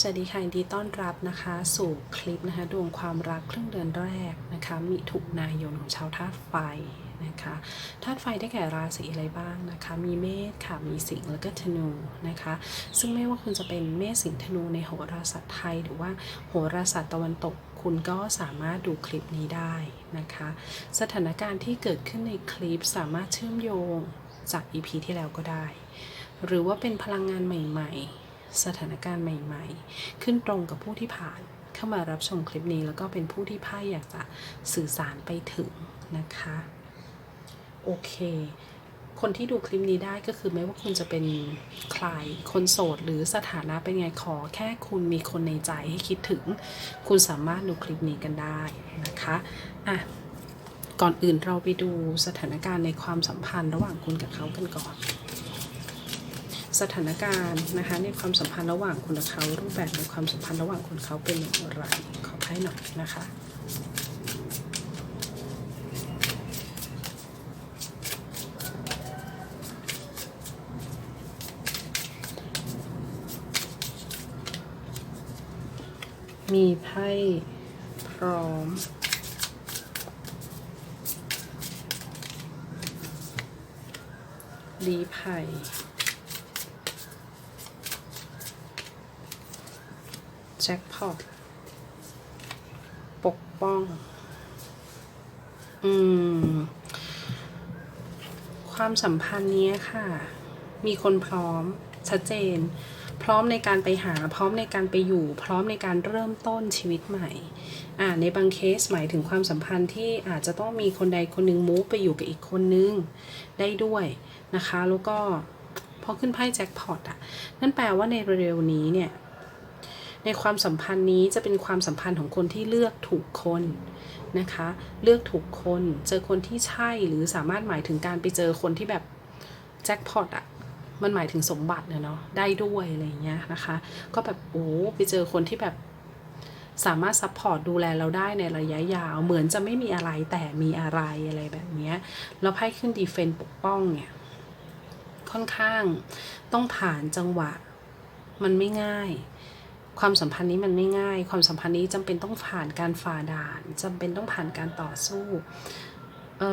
สวัสดีค่ะยินดีต้อนรับนะคะ สู่คลิปนะคะดวงความรักครึ่งเดือนแรกนะคะมิถุนายนของชาวธาตุไฟนะคะธาตุไฟได้แก่ราศีอะไรบ้างนะคะ มีเมษค่ะมีสิงห์แล้วก็ธนูนะคะ ซึ่งไม่ว่าคุณจะเป็นเมษสิงห์ธนูในโหราศาสตร์ไทย หรือว่าโหราศาสตร์ตะวันตกคุณก็สามารถดูคลิปนี้ได้นะคะ สถานการณ์ที่เกิดขึ้นในคลิปสามารถเชื่อมโยงจาก EP ที่แล้วก็ได้ หรือว่าเป็นพลังงานใหม่ ๆ สถานการณ์ใหม่ ๆ ขึ้นตรงกับผู้ที่ผ่านเข้ามารับชมคลิปนี้ แล้วก็เป็นผู้ที่ไพ่อยากจะสื่อสารไปถึงนะคะ โอเค คนที่ดูคลิปนี้ได้ก็คือไม่ว่าคุณจะเป็นใครคนโสดหรือสถานะเป็นไงขอ แค่คุณมีคนในใจให้คิดถึง คุณสามารถดูคลิปนี้กันได้นะคะอะก่อนอื่นเราไปดูสถานการณ์ในความสัมพันธ์ระหว่างคุณกับเขากันก่อน สถานการณ์นะคะในความสัมพันธ์ระหว่างคุณเขารูปแบบในความสัมพันธ์ระหว่างคุณเขาเป็นอย่างไรขอให้หน่อยนะคะ มีไพ่พร้อมลีไพ่ แจ็คพอตปกป้อง อืม ความสัมพันธ์เนี้ยค่ะ มีคนพร้อม ชัดเจน พร้อมในการไปหา พร้อมในการไปอยู่ พร้อมในการเริ่มต้นชีวิตใหม่ อ่า ในบางเคสหมายถึงความสัมพันธ์ที่อาจจะต้องมีคนใดคนหนึ่งมูฟไปอยู่กับอีกคนนึง ได้ด้วยนะคะ แล้วก็พอขึ้นไพ่แจ็คพอตอะ นั่นแปลว่าในเร็วๆนี้เนี่ย ในความสัมพันธ์นี้จะเป็นความสัมพันธ์ของคนที่เลือกถูกคนนะคะ เลือกถูกคน เจอคนที่ใช่หรือสามารถหมายถึงการไปเจอคนที่แบบแจ็คพอตอะมันหมายถึงสมบัติเนาะได้ด้วยอะไรเงี้ยนะคะ ก็แบบโอ้ไปเจอคนที่แบบสามารถซัพพอร์ตดูแลเราได้ในระยะยาว เหมือนจะไม่มีอะไรแต่มีอะไรอะไรแบบนี้แล้วไพ่ขึ้นดีเฟนปกป้องเนี่ย ค่อนข้างต้องผ่านจังหวะ มันไม่ง่าย ความสัมพันธ์นี้มันไม่ง่าย ความสัมพันธ์นี้จำเป็นต้องผ่านการฝ่าด่านจำเป็นต้องผ่านการต่อสู้เอ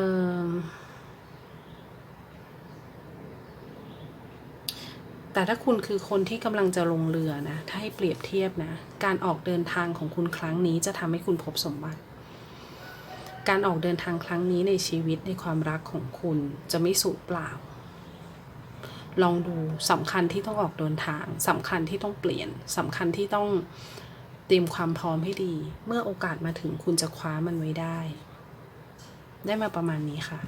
อแต่ถ้าคุณคือคนที่กำลังจะลงเรือนะ ถ้าให้เปรียบเทียบนะ การออกเดินทางของคุณครั้งนี้จะทำให้คุณพบสมบัติ การออกเดินทางครั้งนี้ในชีวิตในความรักของคุณจะไม่สูญเปล่า ลองดูสำคัญที่ต้องออกเดินทางสำคัญที่ต้องเปลี่ยนสำคัญที่ต้องเตรียมความพร้อมให้ดี เมื่อโอกาสมาถึงคุณจะคว้ามันไว้ได้ ได้มาประมาณนี้ค่ะ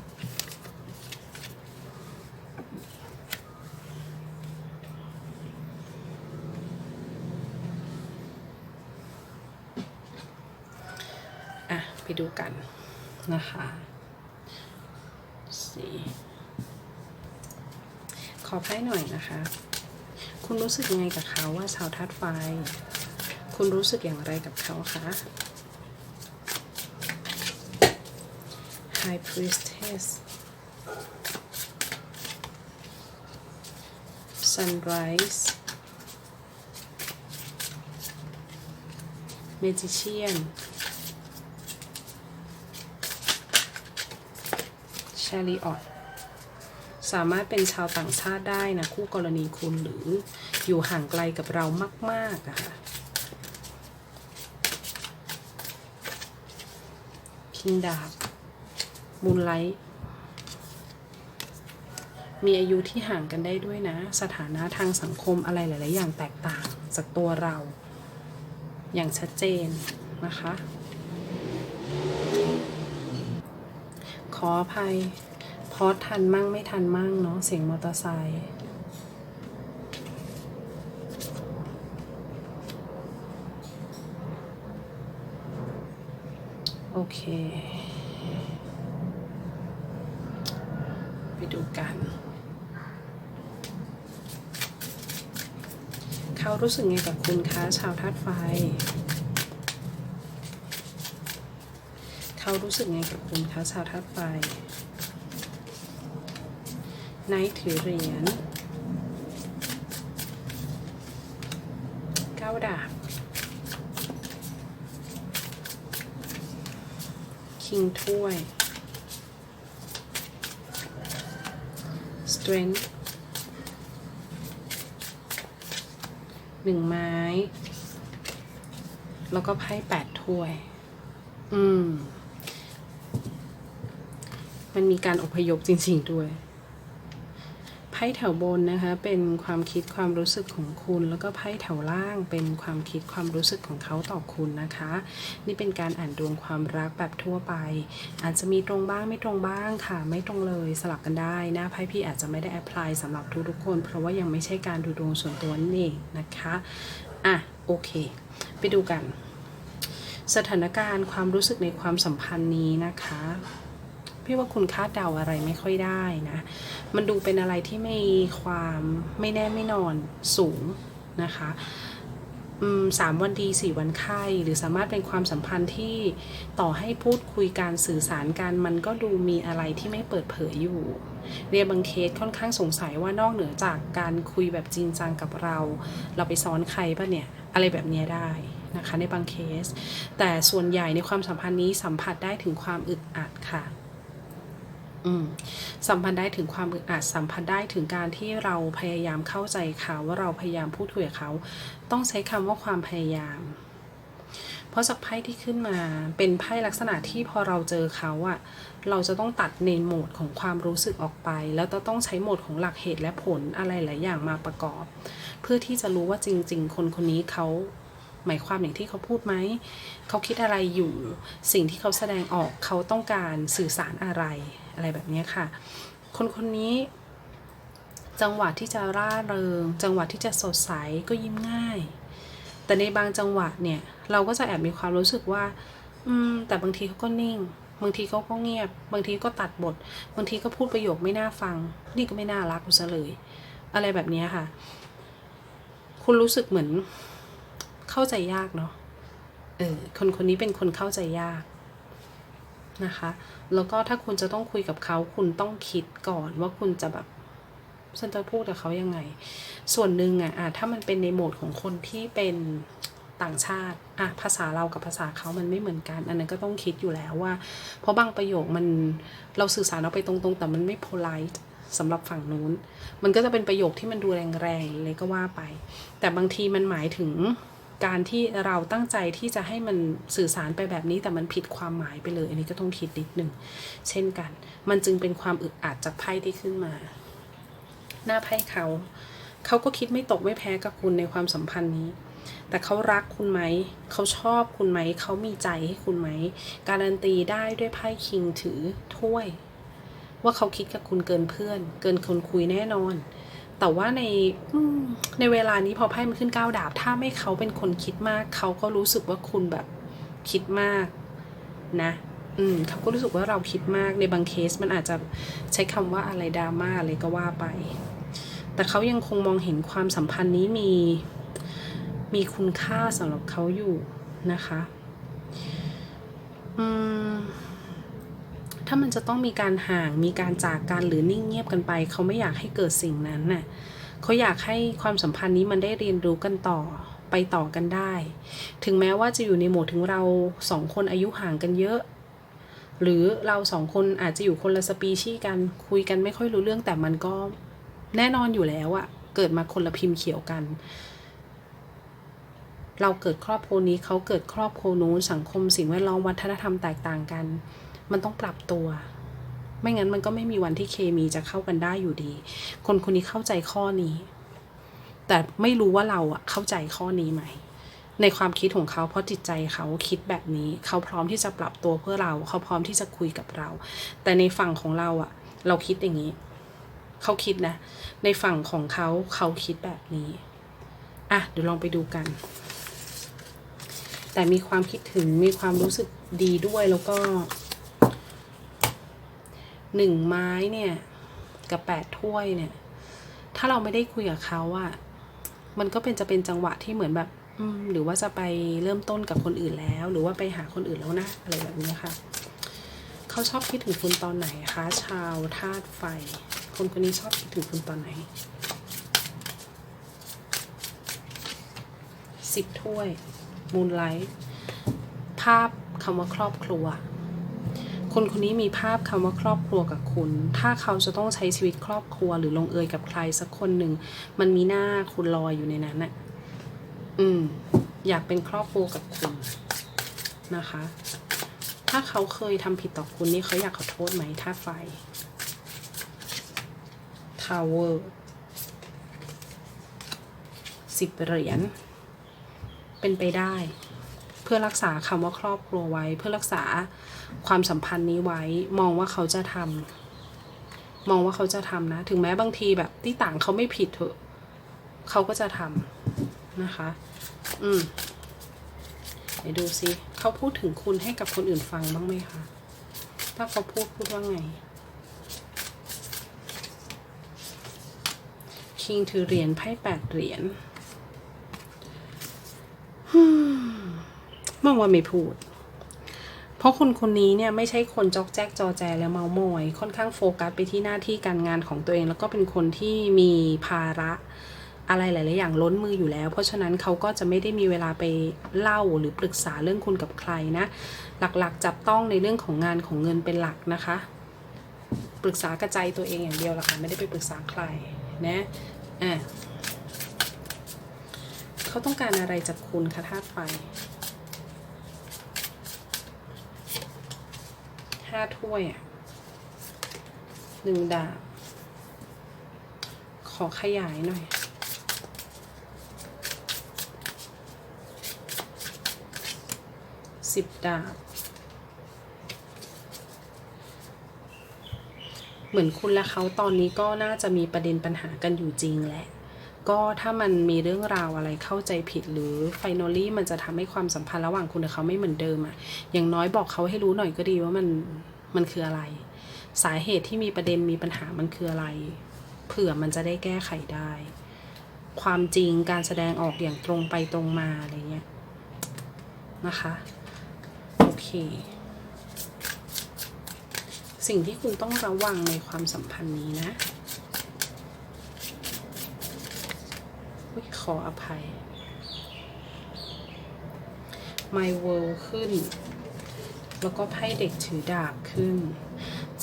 อะไปดูกันนะคะสี่ อไพ่หน่อยนะคะ คุณรู้สึกยังไงกับเขาว่าชาวธาตุไฟ คุณรู้สึกอย่างไรกับเขาคะ High Priestess Sunrise Magician Chariot สามารถเป็นชาวต่างชาติได้นะคู่กรณีคุณหรืออยู่ห่างไกลกับเรามากๆอะค่ะ คิงดาบมูนไลท์มีอายุที่ห่างกันได้ด้วยนะ สถานะทางสังคมอะไรหลาย ๆ อย่างแตกต่างจากตัวเรา อย่างชัดเจนนะคะ ขออภัย พอทันมั่งไม่ทันมั่งเนาะเสียงมอเตอร์ไซค์โอเค ไปดูกัน เขารู้สึกไงกับคุณคะชาวธาตุไฟ เขารู้สึกไงกับคุณคะชาวธาตุไฟ ไนท์ถือเหรียญ9ก้าดาบคิงถ้วย strength หนึ่งไม้ แล้วก็ไพ่แปดถ้วย อืม มันมีการอพยพจริง ๆ ด้วย ไพ่แถวบนนะคะเป็นความคิดความรู้สึกของคุณ แล้วก็ไพ่แถวล่างเป็นความคิดความรู้สึกของเขาต่อคุณนะคะ นี่เป็นการอ่านดวงความรักแบบทั่วไป อาจจะมีตรงบ้างไม่ตรงบ้างค่ะ ไม่ตรงเลยสลับกันได้นะไพ่พี่อาจจะไม่ได้แอพพลายสำหรับทุกๆคน เพราะว่ายังไม่ใช่การดูดวงส่วนตัวนั่นเองนะคะอะโอเค ไปดูกัน สถานการณ์ความรู้สึกในความสัมพันธ์นี้นะคะ พี่ว่าคุณคาดเดาอะไรไม่ค่อยได้นะ มันดูเป็นอะไรที่ไม่ความไม่แน่ไม่นอนสูงนะคะสามวันดีสี่วันไข้หรือสามารถเป็นความสัมพันธ์ที่ต่อให้พูดคุยการสื่อสารกันมันก็ดูมีอะไรที่ไม่เปิดเผยอยู่ เรียบางเคสค่อนข้างสงสัยว่านอกเหนือจากการคุยแบบจริงจังกับเรา เราไปซ้อนใครปะเนี่ย อะไรแบบนี้ได้นะคะในบางเคส แต่ส่วนใหญ่ในความสัมพันธ์นี้สัมผัสได้ถึงความอึดอัดค่ะ สัมพันธ์ได้ถึงความอึดอัดสัมพันธ์ได้ถึงการที่เราพยายามเข้าใจเขาว่าเราพยายามพูดคุยกับเขา ต้องใช้คำว่าความพยายาม เพราะจากไพ่ที่ขึ้นมาเป็นไพ่ลักษณะที่พอเราเจอเขาอะเราจะต้องตัดในโหมดของความรู้สึกออกไป แล้วต้องใช้โหมดของหลักเหตุและผลอะไรหลายอย่างมาประกอบ เพื่อที่จะรู้ว่าจริง ๆ คนคนนี้เขา หมายความอย่างที่เขาพูดไหม เขาคิดอะไรอยู่ สิ่งที่เขาแสดงออกเขาต้องการสื่อสารอะไร อะไรแบบนี้ค่ะ คนคนนี้ จังหวะที่จะร่าเริง จังหวะที่จะสดใสก็ยิ้มง่าย แต่ในบางจังหวะเนี่ย เราก็จะแอบมีความรู้สึกว่า อืม แต่บางทีเขาก็นิ่ง บางทีเขาก็เงียบ บางทีก็ตัดบท บางทีก็พูดประโยคไม่น่าฟัง นี่ก็ไม่น่ารักกูซะเลย อะไรแบบนี้ค่ะ คุณรู้สึกเหมือน เข้าใจยากเนาะเออคนคนนี้เป็นคนเข้าใจยากนะคะ แล้วก็ถ้าคุณจะต้องคุยกับเขาคุณต้องคิดก่อนว่าคุณจะแบบฉันจะพูดกับเขายังไง ส่วนหนึ่งอะอะถ้ามันเป็นในโหมดของคนที่เป็นต่างชาติอะภาษาเรากับภาษาเขามันไม่เหมือนกัน อันนั้นก็ต้องคิดอยู่แล้วว่า เพราะบางประโยคมันเราสื่อสารออกไปตรงๆ แต่มันไม่ polite สำหรับฝั่งนู้น มันก็จะเป็นประโยคที่มันดูแรงๆเลยก็ว่าไป แต่บางทีมันหมายถึง การที่เราตั้งใจที่จะให้มันสื่อสารไปแบบนี้แต่มันผิดความหมายไปเลย อันนี้ก็ต้องคิดนิดหนึ่งเช่นกัน มันจึงเป็นความอึดอัดจากไพ่ที่ขึ้นมา หน้าไพ่เขา เขาก็คิดไม่ตกไม่แพ้กับคุณในความสัมพันธ์นี้แต่เขารักคุณไหม เขาชอบคุณไหม เขามีใจให้คุณไหม การันตีได้ด้วยไพ่คิงถือถ้วย ว่าเขาคิดกับคุณเกินเพื่อน เกินคนคุยแน่นอน แต่ว่าในในเวลานี้พอไพ่มันขึ้นเก้าดาบ ถ้าไม่เขาเป็นคนคิดมาก เขาก็รู้สึกว่าคุณแบบคิดมากนะ อืมเขาก็รู้สึกว่าเราคิดมากในบางเคสมันอาจจะใช้คำว่าอะไรดราม่าอะไรก็ว่าไป แต่เขายังคงมองเห็นความสัมพันธ์นี้มีมีคุณค่าสำหรับเขาอยู่นะคะ อืม ถ้ามันจะต้องมีการห่างมีการจากกันหรือนิ่งเงียบกันไป เขาไม่อยากให้เกิดสิ่งนั้นน่ะเขาอยากให้ความสัมพันธ์นี้มันได้เรียนรู้กันต่อไปต่อกันได้ ถึงแม้ว่าจะอยู่ในโหมดถึงเราสองคนอายุห่างกันเยอะ หรือเราสองคนอาจจะอยู่คนละสปีชีส์กันคุยกันไม่ค่อยรู้เรื่องแต่มันก็แน่นอนอยู่แล้วอะเกิดมาคนละพิมพ์เขียวกัน เราเกิดครอบครัวนี้เขาเกิดครอบครัวนู้นสังคมสิ่งแวดล้อมวัฒนธรรมแตกต่างกัน มันต้องปรับตัว ไม่งั้นมันก็ไม่มีวันที่เคมีจะเข้ากันได้อยู่ดี คนคนนี้เข้าใจข้อนี้ แต่ไม่รู้ว่าเราอะเข้าใจข้อนี้ไหมในความคิดของเขาเพราะจิตใจเขาคิดแบบนี้ เขาพร้อมที่จะปรับตัวเพื่อเรา เขาพร้อมที่จะคุยกับเรา แต่ในฝั่งของเราอะเราคิดอย่างนี้ เขาคิดนะ ในฝั่งของเขาเขาคิดแบบนี้อะเดี๋ยวลองไปดูกัน แต่มีความคิดถึงมีความรู้สึกดีด้วยแล้วก็ หนึ่งไม้เนี่ย กับแปดถ้วยเนี่ย ถ้าเราไม่ได้คุยกับเขาอะมันก็เป็นจะเป็นจังหวะที่เหมือนแบบ อืม หรือว่าจะไปเริ่มต้นกับคนอื่นแล้ว หรือว่าไปหาคนอื่นแล้วนะ อะไรแบบนี้ค่ะ เขาชอบคิดถึงคุณตอนไหนคะ ชาวธาตุไฟ คนคนนี้ชอบคิดถึงคุณตอนไหนสิบถ้วยมูนไลท์ภาพคำว่าครอบครัว คนคนนี้มีภาพคำว่าครอบครัวกับคุณ ถ้าเขาจะต้องใช้ชีวิตครอบครัวหรือลงเอยกับใครสักคนหนึ่ง มันมีหน้าคุณลอยอยู่ในนั้นนะอืม อยากเป็นครอบครัวกับคุณนะคะ ถ้าเขาเคยทำผิดต่อคุณนี่เขาอยากขอโทษไหมถ้าไฟ Tower สิบเหรียญเป็นไปได้ เพื่อรักษาคำว่าครอบครัวไว้ เพื่อรักษา ความสัมพันธ์นี้ไว้ มองว่าเขาจะทำมองว่าเขาจะทำนะ ถึงแม้บางทีแบบที่ต่างเขาไม่ผิดเถอะ เขาก็จะทำนะคะ อืมเดี๋ยวดูซิเขาพูดถึงคุณให้กับคนอื่นฟังบ้างไหมคะ ถ้าเขาพูดพูดว่าไง คิงถือเหรียญไพ่แปดเหรียญฮึมมองว่าไม่พูด ราะคนคนนี้เนี่ยไม่ใช่คนจอกแจ๊กจอแจและเมามอย ค่อนข้างโฟกัสไปที่หน้าที่การงานของตัวเอง แล้วก็เป็นคนที่มีภาระอะไรหลาย ๆ อย่างล้นมืออยู่แล้ว เพราะฉะนั้นเขาก็จะไม่ได้มีเวลาไปเล่าหรือปรึกษาเรื่องคุณกับใครนะ หลัก ๆ จับต้องในเรื่องของงานของเงินเป็นหลักนะคะ ปรึกษากระใจตัวเองอย่างเดียวละค่ะไม่ได้ไปปรึกษาใครนะอะเขาต้องการอะไรจากคุณคะธาตุไฟ ห้าถ้วยอะหนึ่งดาบ ขอขยายหน่อย สิบดาบ เหมือนคุณและเขาตอนนี้ก็น่าจะมีประเด็นปัญหากันอยู่จริงแหละ ก็ถ้ามันมีเรื่องราวอะไรเข้าใจผิดหรือไฟนอลี่มันจะทำให้ความสัมพันธ์ระหว่างคุณกับเขาไม่เหมือนเดิมอะอย่างน้อยบอกเขาให้รู้หน่อยก็ดีว่ามันมันคืออะไร สาเหตุที่มีประเด็นมีปัญหามันคืออะไร เผื่อมันจะได้แก้ไขได้ ความจริงการแสดงออกอย่างตรงไปตรงมาอะไรเงี้ยนะคะโอเค สิ่งที่คุณต้องระวังในความสัมพันธ์นี้นะอุ๊ย ขออภัย My World ขึ้น แล้วก็ไพ่เด็กถือดาบขึ้น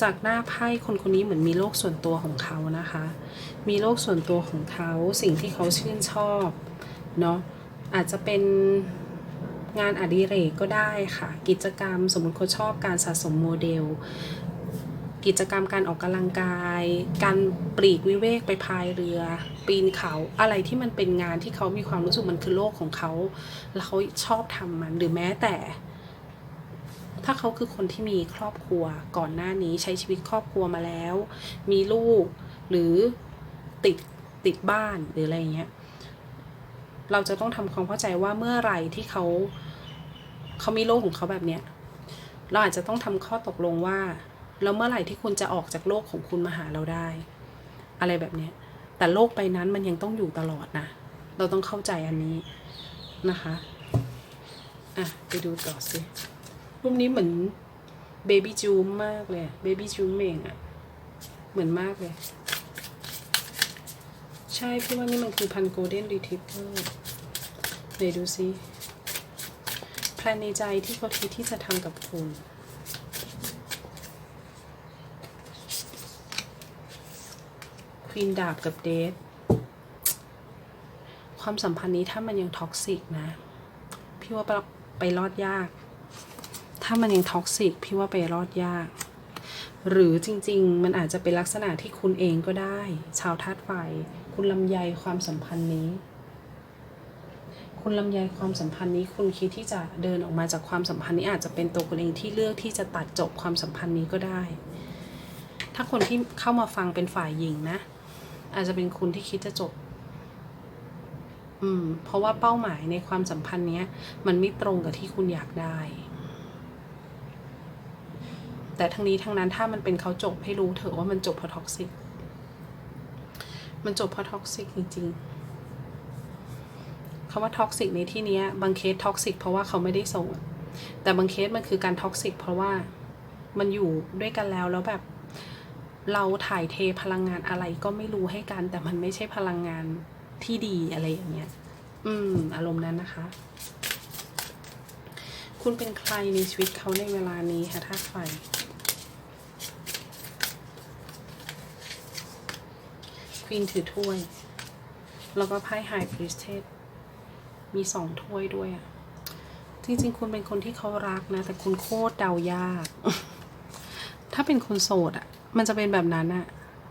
จากหน้าไพ่คนคนนี้เหมือนมีโลกส่วนตัวของเขานะคะ มีโลกส่วนตัวของเขาสิ่งที่เขาชื่นชอบเนาะอาจจะเป็นงานอดิเรกก็ได้ค่ะ กิจกรรมสมมติเขาชอบการสะสมโมเดล กิจกรรมการออกกำลังกาย การปลีกวิเวกไปพายเรือ ปีนเขาอะไรที่มันเป็นงานที่เขามีความรู้สึกมันคือโลกของเขา แล้วเขาชอบทำมันหรือแม้แต่ ถ้าเขาคือคนที่มีครอบครัวก่อนหน้านี้ใช้ชีวิตครอบครัวมาแล้ว มีลูกหรือติดติดบ้านหรืออะไรเงี้ยเราจะต้องทำความเข้าใจว่าเมื่อไหร่ที่เขาเขามีโลกของเขาแบบเนี้ยเราอาจจะต้องทำข้อตกลงว่า แล้วเมื่อไหร่ที่คุณจะออกจากโลกของคุณมาหาเราได้ อะไรแบบเนี้ยแต่โลกไปนั้นมันยังต้องอยู่ตลอดนะ เราต้องเข้าใจอันนี้นะคะอะไปดูต่อสิรูปนี้เหมือนเบบี้จูมมากเลยเบบี้จูมเองอะเหมือนมากเลย ใช่พี่ว่านี่มันคือพันโกลเด้นรีทิฟเวอร์ไหนดูซิแพลนในใจที่เขาคิดที่จะทำกับคุณ ควีนดาบกับเดทความสัมพันธ์นี้ถ้ามันยังท็อกซิกนะ พี่ว่าไปรอดยาก ถ้ามันยังท็อกซิกพี่ว่าไปรอดยาก หรือจริง ๆ มันอาจจะเป็นลักษณะที่คุณเองก็ได้ ชาวธาตุไฟ คุณลำไยความสัมพันธ์นี้ คุณลำไยความสัมพันธ์นี้ คุณคิดที่จะเดินออกมาจากความสัมพันธ์นี้อาจจะเป็นตัวคุณเองที่เลือกที่จะตัดจบความสัมพันธ์นี้ก็ได้ ถ้าคนที่เข้ามาฟังเป็นฝ่ายหญิงนะ อาจจะเป็นคุณที่คิดจะจบ อืม เพราะว่าเป้าหมายในความสัมพันธ์เนี้ย มันไม่ตรงกับที่คุณอยากได้ แต่ทั้งนี้ทั้งนั้นถ้ามันเป็นเขาจบให้รู้เถอะว่ามันจบเพราะท็อกซิก มันจบเพราะท็อกซิกจริงๆคำว่าท็อกซิกในที่นี้บางเคสท็อกซิกเพราะว่าเขาไม่ได้ส่ง แต่บางเคสมันคือการท็อกซิกเพราะว่ามันอยู่ด้วยกันแล้วแล้วแบบ เราถ่ายเทพลังงานอะไรก็ไม่รู้ให้กัน แต่มันไม่ใช่พลังงานที่ดีอะไรอย่างเงี้ย อืม อารมณ์นั้นนะคะ คุณเป็นใครในชีวิตเขาในเวลานี้คะธาตุไฟ ควีนถือถ้วย แล้วก็ไพ่ไฮพริสเทสมีสองถ้วยด้วยอะจริงๆ คุณเป็นคนที่เขารักนะ แต่คุณโคตรเดายาก ถ้าเป็นคนโสดอะ มันจะเป็นแบบนั้นอะ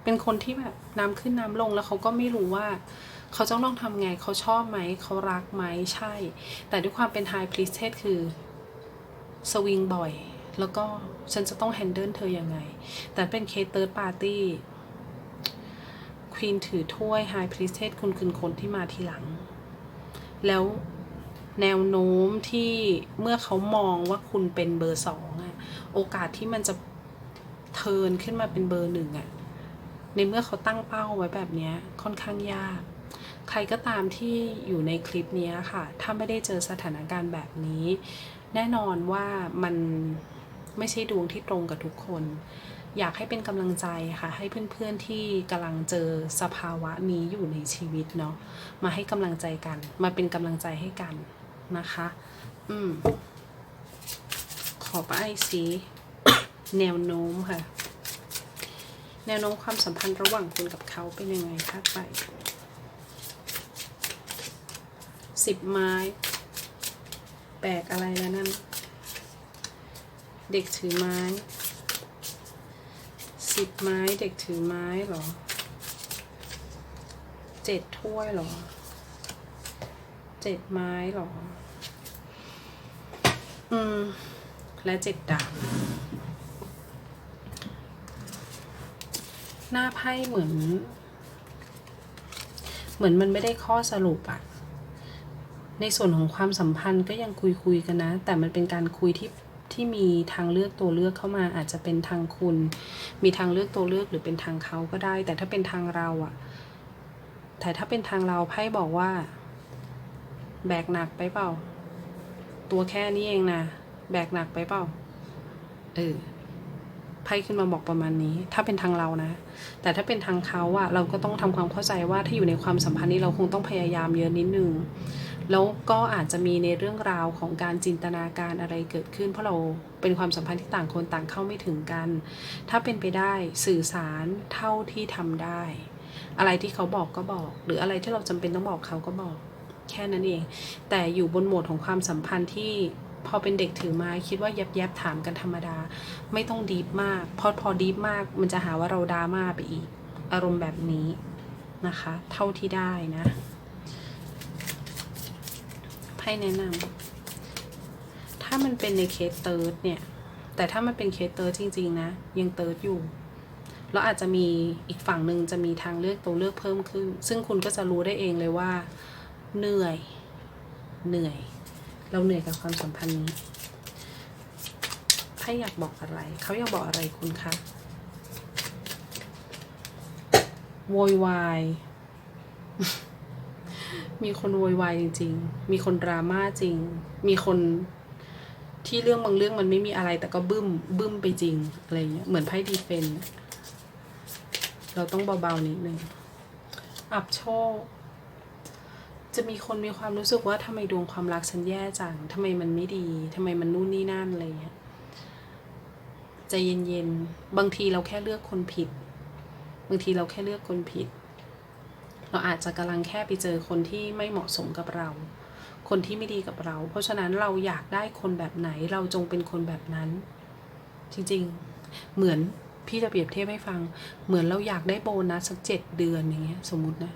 เป็นคนที่แบบน้ำขึ้นน้ำลงแล้วเขาก็ไม่รู้ว่า เขาจะต้องทำไงเขาชอบไหมเขารักไหมใช่ แต่ด้วยความเป็นไฮพริสเทสคือสวิงบ่อย แล้วก็ฉันจะต้องแฮนเดิลเธอยังไง แต่เป็นเคเติร์ปาร์ตี้ควีนถือถ้วยไฮพริสเทสคุณคือคนที่มาทีหลัง แล้วแนวโน้มที่เมื่อเขามองว่าคุณเป็นเบอร์สองอะโอกาสที่มันจะ เทิร์นขึ้นมาเป็นเบอร์หนึ่งอะในเมื่อเขาตั้งเป้าไว้แบบนี้ค่อนข้างยาก ใครก็ตามที่อยู่ในคลิปนี้ค่ะ ถ้าไม่ได้เจอสถานการณ์แบบนี้ แน่นอนว่ามันไม่ใช่ดวงที่ตรงกับทุกคน อยากให้เป็นกำลังใจค่ะ ให้เพื่อนๆที่กำลังเจอสภาวะนี้อยู่ในชีวิตเนาะมาให้กำลังใจกัน มาเป็นกำลังใจให้กันนะคะ อืมขอป้ายสี แนวโน้มค่ะ แนวโน้มความสัมพันธ์ระหว่างคุณกับเขาเป็นยังไงคะไปสิบไม้แบกอะไรแล้วนั่น เด็กถือไม้สิบไม้เด็กถือไม้เหรอเจ็ดถ้วยเหรอเจ็ดไม้เหรอ อืม และเจ็ดดาบ หน้าไพ่เหมือน เหมือนมันไม่ได้ข้อสรุปอะในส่วนของความสัมพันธ์ก็ยังคุยคุยกันนะ แต่มันเป็นการคุยที่ที่มีทางเลือกตัวเลือกเข้ามาอาจจะเป็นทางคุณ มีทางเลือกตัวเลือกหรือเป็นทางเขาก็ได้ แต่ถ้าเป็นทางเราอะแต่ถ้าเป็นทางเราไพ่บอกว่า แบกหนักไปเปล่า ตัวแค่นี้เองนะแบกหนักไปเปล่าเออ พ่ขึ้นมาบอกประมาณนี้ ถ้าเป็นทางเรานะ แต่ถ้าเป็นทางเขาอะเราก็ต้องทำความเข้าใจว่าถ้าอยู่ในความสัมพันธ์นี้เราคงต้องพยายามเยอะนิดนึงแล้วก็อาจจะมีในเรื่องราวของการจินตนาการอะไรเกิดขึ้น เพราะเราเป็นความสัมพันธ์ที่ต่างคนต่างเข้าไม่ถึงกัน ถ้าเป็นไปได้สื่อสารเท่าที่ทำได้ อะไรที่เขาบอกก็บอก หรืออะไรที่เราจำเป็นต้องบอกเขาก็บอก แค่นั้นเอง แต่อยู่บนโหมดของความสัมพันธ์ที่ พอเป็นเด็กถือไม้คิดว่าแยบแยบถามกันธรรมดา ไม่ต้องดีฟมากพราะพอดีฟมากมันจะหาว่าเราดราม่าไปอีก อารมณ์แบบนี้นะคะ เท่าที่ได้นะไพ่แนะนำถ้ามันเป็นในเคสเติร์ดเนี่ย แต่ถ้ามันเป็นเคสเติร์ดจริง ๆ นะ ยังเติร์ดอยู่แล้วอาจจะมีอีกฝั่งหนึ่งจะมีทางเลือกตัวเลือกเพิ่มขึ้น ซึ่งคุณก็จะรู้ได้เองเลยว่า เหนื่อย เหนื่อย เราเหนื่อยกับความสัมพันธ์นี้ไพ่อยากบอกอะไร เขาอยากบอกอะไรคุณคะโวยวาย มีคนโวยวายจริง ๆ มีคนดราม่าจริง มีคนที่เรื่องบางเรื่องมันไม่มีอะไร แต่ก็บึ้มบึ้มไปจริงอะไรเงี้ย เหมือนไพ่ดีเฟน เราต้องเบาๆนิดนึง อับโชค จะมีคนมีความรู้สึกว่าทำไมดวงความรักฉันแย่จังทำไมมันไม่ดีทำไมมันนู่นนี่นั่นอะไรเงี้ยใจเย็นๆ บางทีเราแค่เลือกคนผิด บางทีเราแค่เลือกคนผิด เราอาจจะกำลังแค่ไปเจอคนที่ไม่เหมาะสมกับเรา คนที่ไม่ดีกับเรา เพราะฉะนั้นเราอยากได้คนแบบไหนเราจงเป็นคนแบบนั้น จริงๆ เหมือนพี่จะเปรียบเทียบให้ฟัง เหมือนเราอยากได้โบนัสสักเจ็ดเดือนอย่างเงี้ยสมมตินะ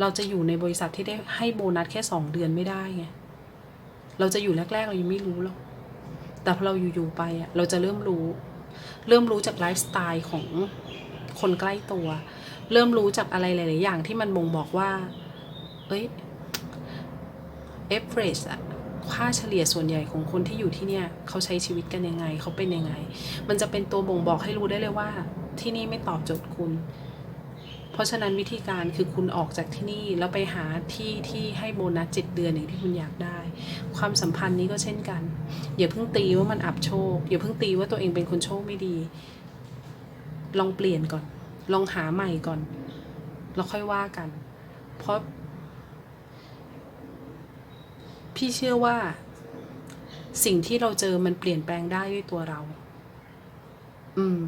เราจะอยู่ในบริษัทที่ได้ให้โบนัสแค่สองเดือนไม่ได้ไง เราจะอยู่แรก ๆ เรายังไม่รู้หรอก แต่พอเราอยู่ ๆ ไปอะเราจะเริ่มรู้ เริ่มรู้จากไลฟ์สไตล์ของคนใกล้ตัว เริ่มรู้จากอะไรหลาย ๆ อย่างที่มันบ่งบอกว่า เอ้ย average อะค่าเฉลี่ยส่วนใหญ่ของคนที่อยู่ที่เนี่ย เขาใช้ชีวิตกันยังไง เขาเป็นยังไง มันจะเป็นตัวบ่งบอกให้รู้ได้เลยว่า ที่นี่ไม่ตอบโจทย์คุณ เพราะฉะนั้นวิธีการคือคุณออกจากที่นี่ แล้วไปหาที่ที่ให้โบนัสเจ็ดเดือนอย่างที่คุณอยากได้ ความสัมพันธ์นี้ก็เช่นกัน อย่าเพิ่งตีว่ามันอับโชค อย่าเพิ่งตีว่าตัวเองเป็นคนโชคไม่ดี ลองเปลี่ยนก่อน ลองหาใหม่ก่อน แล้วค่อยว่ากัน เพราะ พี่เชื่อว่า สิ่งที่เราเจอมันเปลี่ยนแปลงได้ด้วยตัวเรา อืม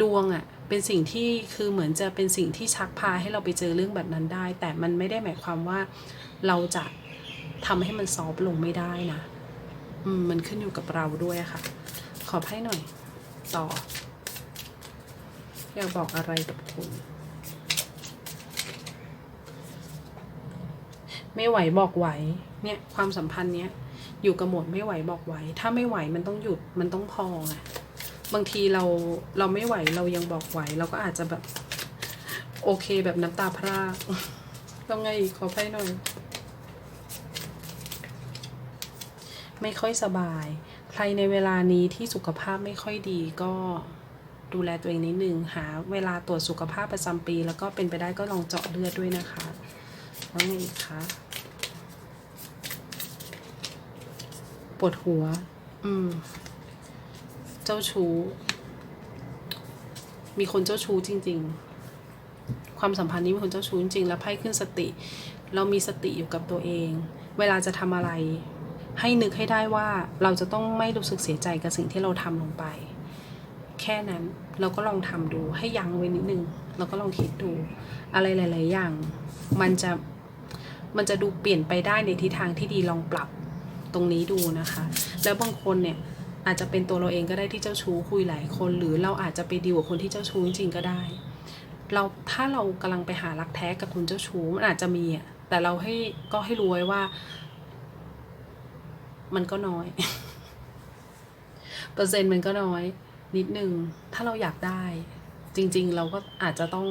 ดวงอะ่ะ เป็นสิ่งที่คือเหมือนจะเป็นสิ่งที่ชักพาให้เราไปเจอเรื่องแบบนั้นได้ แต่มันไม่ได้หมายความว่าเราจะทำให้มันซอฟลงไม่ได้นะอืมมันขึ้นอยู่กับเราด้วยค่ะ ขอให้หน่อย ต่อ อยากบอกอะไรกับคุณ ไม่ไหวบอกไหว เนี่ยความสัมพันธ์เนี้ยอยู่กับหมดไม่ไหวบอกไหว ถ้าไม่ไหวมันต้องหยุดมันต้องพอไง บางทีเราเราไม่ไหวเรายังบอกไหว เราก็อาจจะแบบ โอเคแบบน้ำตาพรากต้องไงอีกขอให้หน่อย ไม่ค่อยสบาย ใครในเวลานี้ที่สุขภาพไม่ค่อยดีก็ดูแลตัวเองนิดนึงหาเวลาตรวจสุขภาพประจำปี แล้วก็เป็นไปได้ก็ลองเจาะเลือดด้วยนะคะแล้วไงอีกคะปวดหัว อืม เจ้าชู้ มีคนเจ้าชู้จริง ๆ ความสัมพันธ์นี้มีคนเจ้าชู้จริง ๆ แล้วไพ่ขึ้นสติ เรามีสติอยู่กับตัวเอง เวลาจะทำอะไร ให้นึกให้ได้ว่าเราจะต้องไม่รู้สึกเสียใจกับสิ่งที่เราทำลงไป แค่นั้นเราก็ลองทำดู ให้ยั้งไว้นิดนึง เราก็ลองคิดดู อะไรหลาย ๆ อย่าง มันจะมันจะดูเปลี่ยนไปได้ในทิศทางที่ดีลองปรับตรงนี้ดูนะคะ แล้วบางคนเนี่ย อาจจะเป็นตัวเราเองก็ได้ที่เจ้าชู้คุยหลายคน หรือเราอาจจะไปดีลกับคนที่เจ้าชู้จริงๆก็ได้ เราถ้าเรากำลังไปหารักแท้กับคนเจ้าชู้มันอาจจะมีอะแต่เราให้ก็ให้รู้ไว้ว่า มันก็น้อย เปอร์เซ็นต์มันก็น้อย นิดนึงถ้าเราอยากได้ จริง ๆ เราก็อาจจะต้อง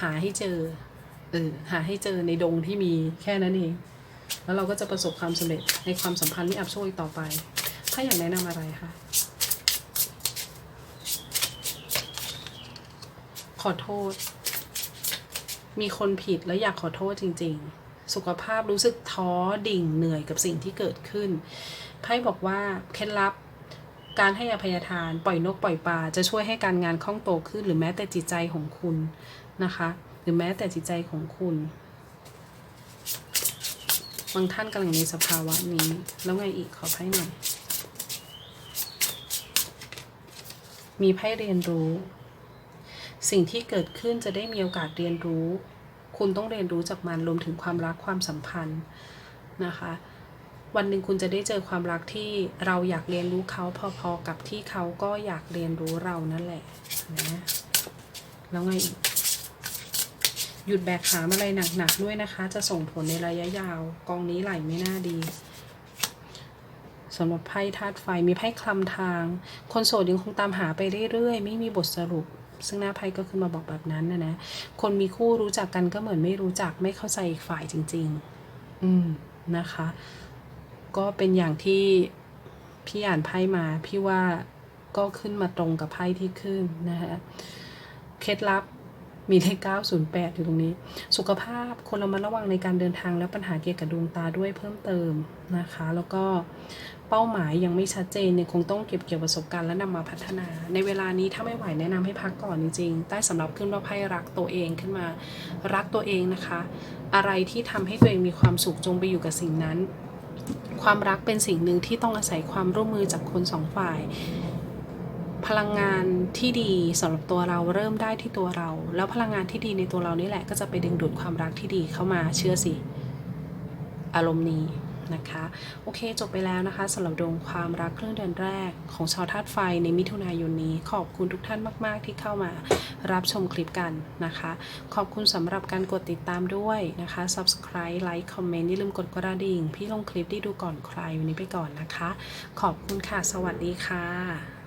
หาให้เจอเออหาให้เจอในดงที่มีแค่นั้นเอง แล้วเราก็จะประสบความสำเร็จในความสัมพันธ์ที่อับโชคอีกต่อไปถ้าอยากแนะนำอะไรคะขอโทษ มีคนผิดแล้วอยากขอโทษจริง ๆ สุขภาพรู้สึกท้อดิ่งเหนื่อยกับสิ่งที่เกิดขึ้นไพ่บอกว่าเคล็ดลับการให้อภัยทานปล่อยนกปล่อยปลาจะช่วยให้การงานคล่องโตขึ้น หรือแม้แต่จิตใจของคุณนะคะ หรือแม้แต่จิตใจของคุณ บางท่านกำลังในสภาวะนี้ แล้วไงอีกขอไพ่หน่อย มีไพ่เรียนรู้ สิ่งที่เกิดขึ้นจะได้มีโอกาสเรียนรู้ คุณต้องเรียนรู้จากมันรวมถึงความรักความสัมพันธ์นะคะ วันหนึ่งคุณจะได้เจอความรักที่เราอยากเรียนรู้เขาพอๆกับที่เขาก็อยากเรียนรู้เรานั่นแหละนะแล้วไงอีก หยุดแบกหามอะไรหนักๆด้วยนะคะ จะส่งผลในระยะยาว กองนี้ไหลไม่น่าดีสำหรับไพ่ธาตุไฟมีไพ่คลำทาง คนโสดยังคงตามหาไปเรื่อยๆ ไม่มีบทสรุป ซึ่งหน้าไพ่ก็คือมาบอกแบบนั้นนะนะ คนมีคู่รู้จักกันก็เหมือนไม่รู้จักไม่เข้าใจอีกฝ่ายจริง ๆ อืมนะคะ ก็เป็นอย่างที่พี่อ่านไพ่มา พี่ว่าก็ขึ้นมาตรงกับไพ่ที่ขึ้นนะคะเคล็ดลับ มีเลข908 อยู่ตรงนี้ สุขภาพคนเรามาระวังในการเดินทางและปัญหาเกี่ยวกับดวงตาด้วยเพิ่มเติมนะคะ แล้วก็เป้าหมายยังไม่ชัดเจนเนี่ยคงต้องเก็บเกี่ยวประสบการณ์และนำมาพัฒนา ในเวลานี้ถ้าไม่ไหวแนะนำให้พักก่อนจริงๆ ใต้สำหรับขึ้นว่าไพ่รักตัวเองขึ้นมา รักตัวเองนะคะ อะไรที่ทำให้ตัวเองมีความสุขจงไปอยู่กับสิ่งนั้น ความรักเป็นสิ่งหนึ่งที่ต้องอาศัยความร่วมมือจากคนสองฝ่าย พลังงานที่ดีสำหรับตัวเราเริ่มได้ที่ตัวเรา แล้วพลังงานที่ดีในตัวเรานี่แหละ ก็จะไปดึงดูดความรักที่ดีเข้ามาเชื่อสิอารมณ์นี้นะคะ โอเคจบไปแล้วนะคะสำหรับดวงความรักเครื่องเดือนแรกของชาวธาตุไฟในมิถุนายนนี้ ขอบคุณทุกท่านมาก ๆ ที่เข้ามารับชมคลิปกันนะคะ ขอบคุณสำหรับการกดติดตามด้วยนะคะ subscribe like comment อย่าลืมกดกระดิ่ง พี่ลงคลิปที่ดูก่อนใครวันนี้ไปก่อนนะคะ ขอบคุณค่ะ สวัสดีค่ะ